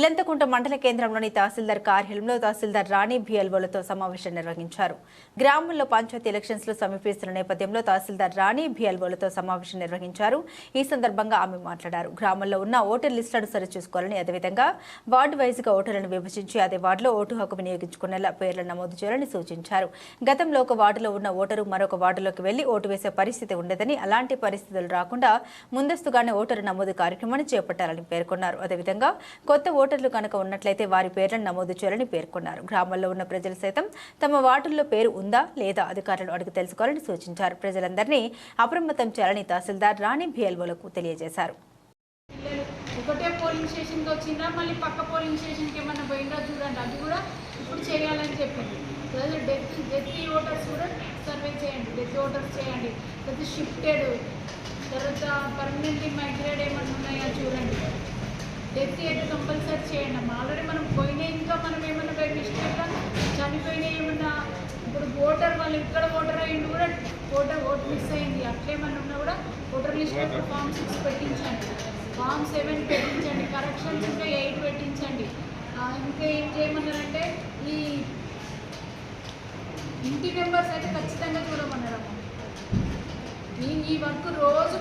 ఇల్లంతకుంట మండల కేంద్రంలోని తహసీల్దార్ కార్యాలయంలో తహసీల్దార్ రాణి బిఎల్ఓలతో సమావేశం నిర్వహించారు. గ్రామంలో పంచాయతీ ఎలక్షన్స్లో సమీపిస్తున్న నేపథ్యంలో తహసీల్దార్ రాణి బిఎల్ఓలతో సమావేశం నిర్వహించారు. ఈ సందర్భంగా ఆమె మాట్లాడారు. గ్రామంలో ఉన్న ఓటర్ లిస్టులను సరిచూసుకోవాలని అదేవిధంగా వార్డు వైజ్గా ఓటర్లను విభజించి అదే వార్డులో ఓటు హక్కు వినియోగించుకునేలా పేర్లను నమోదు చేయాలని సూచించారు. గతంలో ఒక వార్డులో ఉన్న ఓటరు మరొక వార్డులోకి వెళ్ళి ఓటు వేసే పరిస్థితి ఉండదని అలాంటి పరిస్థితులు రాకుండా ముందస్తుగానే ఓటరు నమోదు కార్యక్రమాన్ని చేపట్టాలని పేర్కొన్నారు. అదేవిధంగా కొత్త ఓటర్లు కనుక ఉన్నట్లయితే వారి పేర్లను నమోదు చేయాలని పేర్కొన్నారు. గ్రామాల్లో ఉన్న ప్రజలు సైతం తమ వార్డుల్లో పేరు ఉందా లేదా అధికారులను అడిగి తెలుసుకోవాలని సూచించారు. ప్రజలందరినీ అప్రమత్తం చేయాలని తహసీల్దార్ రాణి బిఎల్ఓలకు తెలియజేశారు. ఒకటే పోలింగ్ స్టేషన్కి వచ్చిందా? మళ్ళీ పక్క పోలింగ్ స్టేషన్కి ఏమన్నా పోయిందా? చూడండి. అది కూడా ఇప్పుడు చేయాలని చెప్పింది ప్రజలు డెత్ డెత్ ఓటర్స్ కూడా సర్వే చేయండి. డెత్ ఓటర్స్ చేయండి. ప్రతి షిఫ్టెడ్ తర్వాత పర్మనెంట్లీ మైగ్రేట్ డెత్ కంపల్సరీ చేయండి అమ్మా. ఆల్రెడీ మనం పోయిన ఇంకా మనం ఏమన్నా బై మిస్టేక్గా చనిపోయిన ఏమన్నా ఇప్పుడు ఓటర్ వాళ్ళు ఇక్కడ ఓటర్ అయ్యింది కూడా ఓటర్ ఓట్ మిస్ అయింది అట్లేమన్నా ఉన్నా కూడా ఓటర్ లిస్ట్ ఫామ్ సిక్స్ పెట్టించండి. ఫామ్ సెవెన్ పెట్టించండి. కరెక్షన్స్ ఇంకా ఎయిట్ పెట్టించండి. ఇంకా ఏం చేయమన్నారంటే ఈ ఇంటి మెంబర్స్ అయితే ఖచ్చితంగా చూడమన్నారు అమ్మ ఈ వర్క్ రోజు